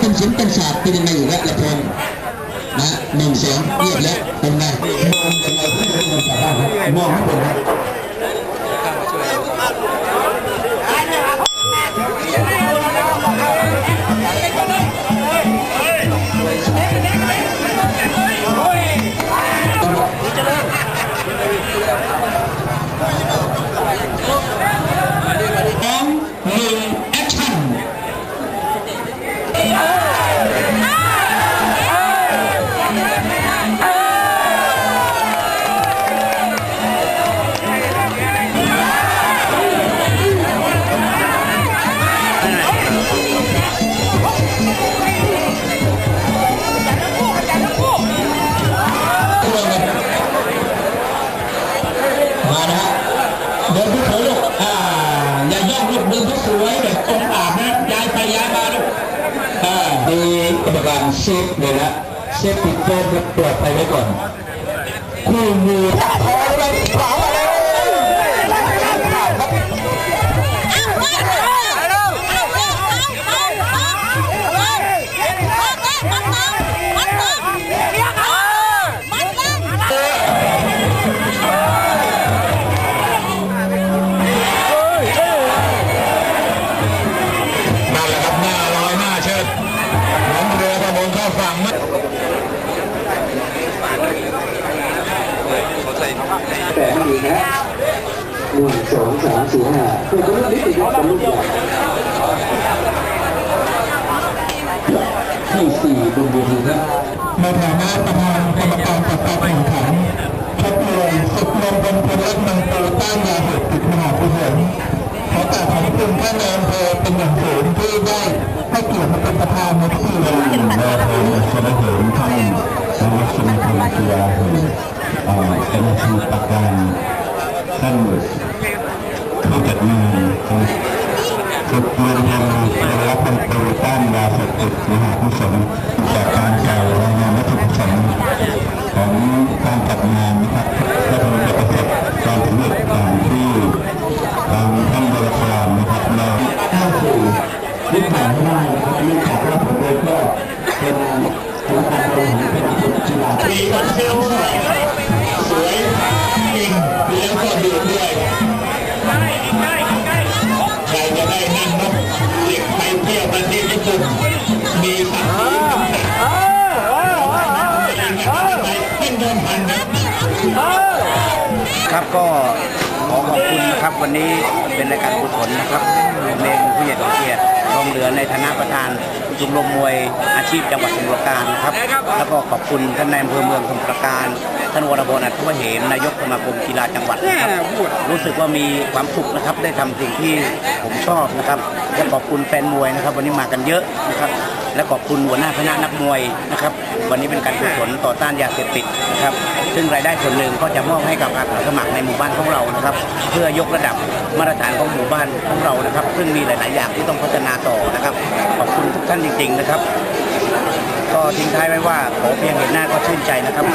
เป็นสินเป็นฉากเป็นยังไงอยู่แล้วละพงนะหนึ่งสองเรียบแล้วเป็นไงมองยังไงที่เป็นคนชาวบ้านครับมองให้เป็นครั เดินผู้สวยลูกอ่าอย่าย่องลูกเดินผู้สวยแบบองค์อาบนะย้ายไปย้ายมาลูกอ่าดีกรรมการเซฟเลยนะเซฟติดโฟมปลอดภัยไว้ก่อนคู่มือ งเข้าฝั่งมั้ยแต่ไม่ดีนะหนึ่งสองสามสี่ห้าเพื่อจะเลือกนิติยุทธ์เป็นลูกใหญ่ที่สี่บนเวทีครับในฐานะประธานกรรมการจัดการแข่งขัน ให้เกียรติมาเป็นประธานในพิธีในวันนี้นายอำเภอสมเหงท่านนายกสมาคมกีฬาแห่งเอ็นอาชีประการท่านผู้จัดงานฝึกเรียนยังเป็นรับพันตูต้านยาเสพติดมหากุศลจากการกล่าวรายงานวัตถุประสงค์ของการจัดงานนะครับและคงจะประสบความสำเร็จ มีคนเซลสวสวยจริงแล้วก็ดูด้วยใครจะได้นั่งนกเรียกไปเที่ยวประเทศญี่ปุ่นมีสัตว์สีเป็นเดิมพันครับก็ขอขอบคุณนะครับวันนี้เป็นรายการกุศลนะครับ ผมเองผู้ใหญ่สมเกียรติทองเหลือในฐานะประธานชมรมมวยอาชีพจังหวัดสมุทรปราการนะครับแล้วก็ขอบคุณท่านนายอำเภอเมืองสมุทรปราการท่านวรพลอัศวเหมนายกสมาคมกีฬาจังหวัดนะครับรู้สึกว่ามีความสุขนะครับได้ทำสิ่งที่ผมชอบนะครับและขอบคุณแฟนมวยนะครับ วันนี้มากันเยอะนะครับ และขอบคุณหัวหน้าคณะนักมวยนะครับวันนี้เป็นการกุศลต่อต้านยาเสพติดนะครับซึ่งรายได้ส่วนหนึ่งก็จะมอบให้กับอาสาสมัครในหมู่บ้านของเรานะครับ เพื่อยกระดับมาตรฐานของหมู่บ้านของเรานะครับ ซึ่งมีหลาย ๆ อย่างที่ต้องพัฒนาต่อนะครับขอบคุณทุกท่านจริง ๆ นะครับ ก็ทิ้งท้ายไว้ว่าขอเพียงเห็นหน้าก็ชื่นใจนะครับ